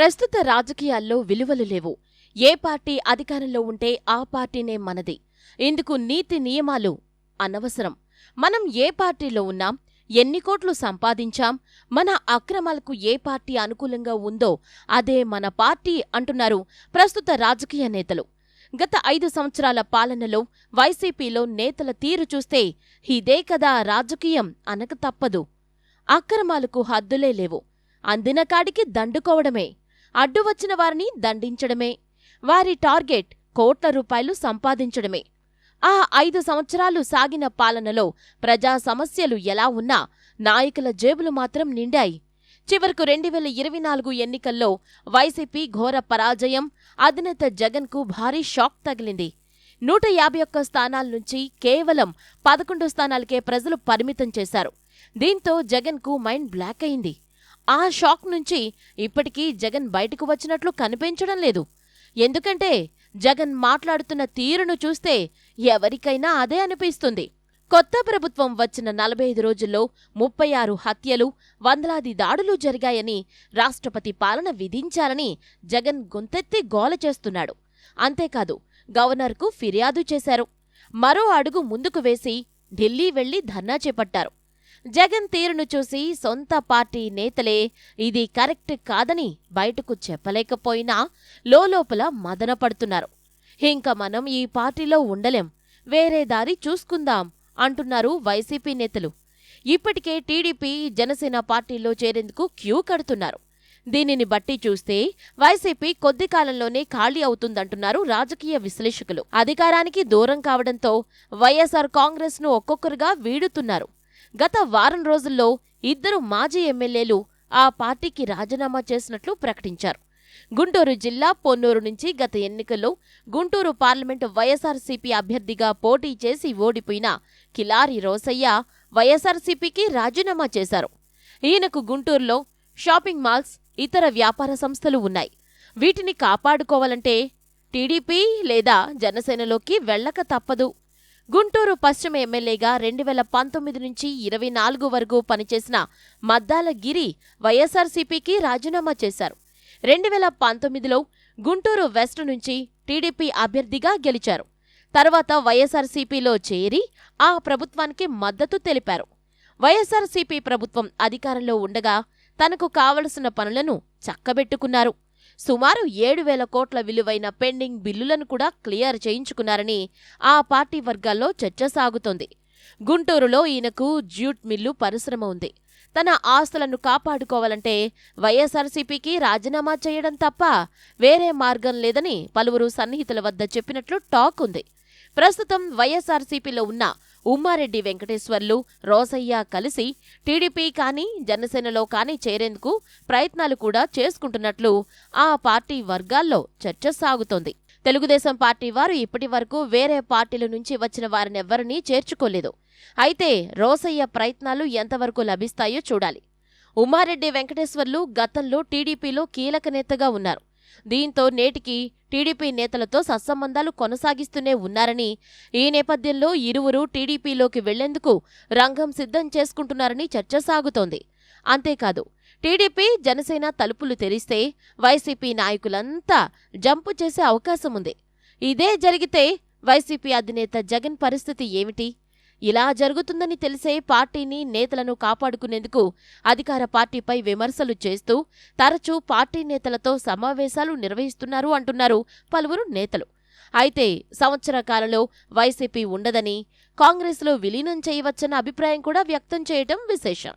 ప్రస్తుత రాజకీయాల్లో విలువలు లేవు. ఏ పార్టీ అధికారంలో ఉంటే ఆ పార్టీనే మనది. ఇందుకు నీతి నియమాలు అనవసరం. మనం ఏ పార్టీలో ఉన్నాం ఎన్ని కోట్లు సంపాదించాం మన అక్రమాలకు ఏ పార్టీ అనుకూలంగా ఉందో అదే మన పార్టీ అంటున్నారు ప్రస్తుత రాజకీయ నేతలు. గత ఐదు సంవత్సరాల పాలనలో వైసీపీలో నేతల తీరు చూస్తే ఇదే కదా రాజకీయం అనక తప్పదు. అక్రమాలకు హద్దులే లేవు. అందిన కాడికి దండుకోవడమే. అడ్డు వచ్చిన వారిని దండించడమే. వారి టార్గెట్ కోట్ల రూపాయలు సంపాదించడమే. ఆ ఐదు సంవత్సరాలు సాగిన పాలనలో ప్రజా సమస్యలు ఎలా ఉన్నా నాయకుల జేబులు మాత్రం నిండాయి. చివరకు రెండు వేల ఇరవై నాలుగు ఎన్నికల్లో వైసీపీ ఘోర పరాజయం అధినేత జగన్కు భారీ షాక్ తగిలింది. నూట యాభై ఒక్క స్థానాల నుంచి కేవలం పదకొండు స్థానాలకే ప్రజలు పరిమితం చేశారు. దీంతో జగన్కు మైండ్ బ్లాక్ అయింది. ఆ షాక్ నుంచి ఇప్పటికీ జగన్ బయటకు వచ్చినట్లు కనిపించడం లేదు. ఎందుకంటే జగన్ మాట్లాడుతున్న తీరును చూస్తే ఎవరికైనా అదే అనిపిస్తుంది. కొత్త ప్రభుత్వం వచ్చిన నలభై ఐదు రోజుల్లో ముప్పై ఆరు హత్యలు వందలాది దాడులు జరిగాయని రాష్ట్రపతి పాలన విధించాలని జగన్ గొంతెత్తి గోల చేస్తున్నాడు. అంతేకాదు గవర్నర్కు ఫిర్యాదు చేశారు. మరో అడుగు ముందుకు వేసి ఢిల్లీ వెళ్ళి ధర్నా చేపట్టారు. జగన్ తీరును చూసి సొంత పార్టీ నేతలే ఇది కరెక్ట్ కాదని బయటకు చెప్పలేకపోయినా లోలోపల మదనపడుతున్నారు ఇంక మనం ఈ పార్టీలో ఉండలేం. వేరే దారి చూసుకుందాం అంటున్నారు వైసీపీ నేతలు. ఇప్పటికే టీడీపీ జనసేన పార్టీలో చేరేందుకు క్యూ కడుతున్నారు. దీనిని బట్టి చూస్తే వైసీపీ కొద్ది కాలంలోనే ఖాళీ అవుతుందంటున్నారు రాజకీయ విశ్లేషకులు. అధికారానికి దూరం కావడంతో వైఎస్ఆర్ కాంగ్రెస్ను ఒక్కొక్కరుగా వీడుతున్నారు. గత వారం రోజుల్లో ఇద్దరు మాజీ ఎమ్మెల్యేలు ఆ పార్టీకి రాజీనామా చేసినట్లు ప్రకటించారు. గుంటూరు జిల్లా పొన్నూరు నుంచి గత ఎన్నికల్లో గుంటూరు పార్లమెంటు వైఎస్ఆర్సీపీ అభ్యర్థిగా పోటీ చేసి ఓడిపోయిన కిలారి రోసయ్య వైఎస్ఆర్సీపీకి రాజీనామా చేశారు. ఈయనకు గుంటూరులో షాపింగ్ మాల్స్ ఇతర వ్యాపార సంస్థలు ఉన్నాయి. వీటిని కాపాడుకోవాలంటే టీడీపీ లేదా జనసేనలోకి వెళ్ళక తప్పదు. గుంటూరు పశ్చిమ ఎమ్మెల్యేగా రెండు వేల పంతొమ్మిది నుంచి ఇరవై నాలుగు వరకు పనిచేసిన మద్దాల గిరి వైఎస్ఆర్సీపీకి రాజీనామా చేశారు. రెండు వేల పంతొమ్మిదిలో గుంటూరు వెస్ట్ నుంచి టీడీపీ అభ్యర్థిగా గెలిచారు. తర్వాత వైఎస్ఆర్సీపీలో చేరి ఆ ప్రభుత్వానికి మద్దతు తెలిపారు. వైఎస్ఆర్సీపీ ప్రభుత్వం అధికారంలో ఉండగా తనకు కావలసిన పనులను చక్కబెట్టుకున్నారు. సుమారు ఏడు వేల కోట్ల విలువైన పెండింగ్ బిల్లులను కూడా క్లియర్ చేయించుకున్నారని ఆ పార్టీ వర్గాల్లో చర్చ సాగుతోంది. గుంటూరులో ఈయనకు జ్యూట్ మిల్లు పరిశ్రమ ఉంది. తన ఆస్తులను కాపాడుకోవాలంటే వైఎస్ఆర్సీపీకి రాజీనామా చేయడం తప్ప వేరే మార్గం లేదని పలువురు సన్నిహితుల వద్ద చెప్పినట్లు టాక్ ఉంది. ప్రస్తుతం వైఎస్ఆర్సీపీలో ఉన్న ఉమ్మారెడ్డి వెంకటేశ్వర్లు రోసయ్య కలిసి టీడీపీ కానీ జనసేనలో కానీ చేరేందుకు ప్రయత్నాలు కూడా చేసుకుంటున్నట్లు ఆ పార్టీ వర్గాల్లో చర్చ సాగుతోంది. తెలుగుదేశం పార్టీ వారు ఇప్పటి వరకు వేరే పార్టీల నుంచి వచ్చిన వారినెవ్వరినీ చేర్చుకోలేదు. అయితే రోసయ్య ప్రయత్నాలు ఎంతవరకు లభిస్తాయో చూడాలి. ఉమ్మారెడ్డి వెంకటేశ్వర్లు గతంలో టీడీపీలో కీలక నేతగా ఉన్నారు. దీంతో నేటికి టీడీపీ నేతలతో సత్సంబంధాలు కొనసాగిస్తూనే ఉన్నారని ఈ నేపథ్యంలో ఇరువురు టీడీపీలోకి వెళ్ళేందుకు రంగం సిద్ధం చేసుకుంటున్నారని చర్చ సాగుతోంది. అంతేకాదు టీడీపీ జనసేన తలుపులు తెరిస్తే వైసీపీ నాయకులంతా జంపు చేసే అవకాశం ఉంది ఇదే జరిగితే వైసీపీ అధినేత జగన్ పరిస్థితి ఏమిటి? ఇలా జరుగుతుందని తెలిసే పార్టీని నేతలను కాపాడుకునేందుకు అధికార పార్టీపై విమర్శలు చేస్తూ తరచూ పార్టీ నేతలతో సమావేశాలు నిర్వహిస్తున్నారు అంటున్నారు పలువురు నేతలు. అయితే సంవత్సర కాలంలో వైసీపీ ఉండదని కాంగ్రెస్లో విలీనం చేయవచ్చన్న అభిప్రాయం కూడా వ్యక్తం చేయటం విశేషం.